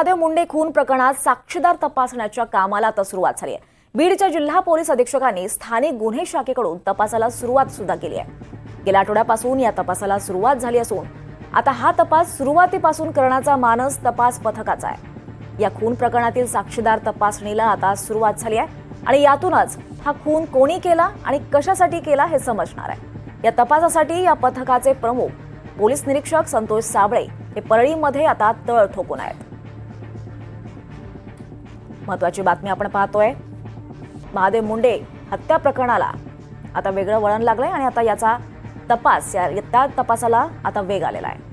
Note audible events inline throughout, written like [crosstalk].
महादेव मुंडे खून प्रकरणात साक्षीदार तपासण्याच्या कामाला आता सुरुवात झाली आहे. बीडच्या जिल्हा पोलीस अधीक्षकांनी स्थानिक गुन्हे शाखेकडून तपासाला सुरुवात सुद्धा केली आहे. गेल्या आठवड्यापासून या तपासाला सुरुवात झाली असून आता हा तपास सुरुवातीपासून करण्याचा मानस तपास पथकाचा आहे. या खून प्रकरणातील साक्षीदार तपासणीला आता सुरुवात झाली आहे आणि यातूनच हा खून कोणी केला आणि कशासाठी केला हे समजणार आहे. या तपासासाठी या पथकाचे प्रमुख पोलीस निरीक्षक संतोष साबळे हे परळीमध्ये आता तळ ठोकून आहेत. महत्वाची बातमी आपण पाहतोय. महादेव मुंडे हत्या प्रकरणाला आता वेगळं वळण लागलंय आणि आता याचा तपास या त्या तपासाला आता वेग आलेला आहे.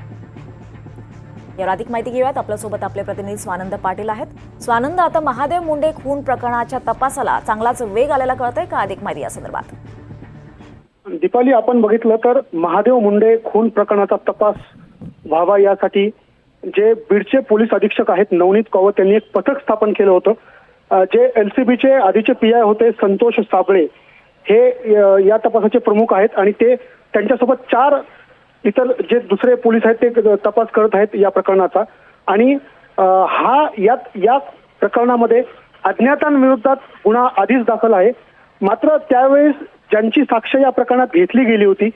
यावर अधिक माहिती घेऊयात. आपल्यासोबत आपले प्रतिनिधी स्वानंद पाटील आहेत. स्वानंद आता महादेव मुंडे खून प्रकरणाच्या तपासाला चांगलाच वेग आलेला कळतंय का अधिक माहिती या संदर्भात? दीपाली आपण बघितलं तर महादेव मुंडे खून प्रकरणाचा तपास व्हावा यासाठी जे बीडचे पोलीस अधीक्षक आहेत नवनीत कौवत त्यांनी एक पथक स्थापन केलं होतं. जे एलसीबीचे आधीचे पी आय होते संतोष साबळे हे या तपासाचे प्रमुख आहेत आणि ते त्यांच्यासोबत चार इतर जे दुसरे पोलीस आहेत ते तपास करत आहेत या प्रकरणाचा. आणि हा यात या प्रकरणामध्ये अज्ञातांविरोधात गुन्हा आधीच दाखल आहे. मात्र त्यावेळेस ज्यांची साक्ष या प्रकरणात घेतली गेली होती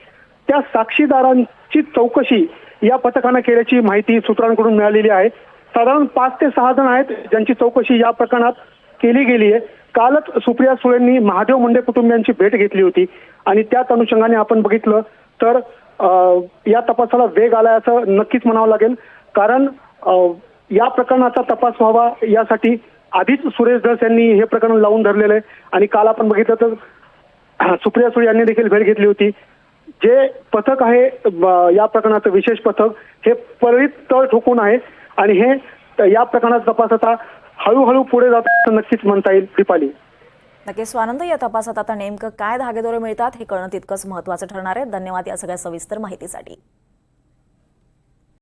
त्या साक्षीदारांची चौकशी या पथकानं केल्याची माहिती सूत्रांकडून मिळालेली आहे. साधारण पाच ते सहा जण आहेत ज्यांची चौकशी या प्रकरणात केली गेली आहे. कालच सुप्रिया सुळेंनी महादेव मुंडे कुटुंबियांची भेट घेतली होती आणि त्याच अनुषंगाने आपण बघितलं तर अं, या तपासाला वेग आलाय असं नक्कीच म्हणावं लागेल. कारण अं, या प्रकरणाचा तपास व्हावा यासाठी आधीच सुरेश धस यांनी हे प्रकरण लावून धरलेलं आहे. आणि काल आपण बघितलं तर [clears throat] सुप्रिया सुळे यांनी देखील भेट घेतली होती. जे पथक आहे या प्रकरणाचं विशेष पथक हे परळीत तळ ठोकून आहे आणि हे या प्रकरणात तपास आता हळूहळू पुढे जात असं नक्कीच म्हणता येईल दीपाली नक्कीच स्वानंद या तपासात आता नेमकं काय धागेदोरे मिळतात हे कळणं तितकंच महत्वाचं ठरणार आहे. धन्यवाद या सगळ्या सविस्तर माहितीसाठी.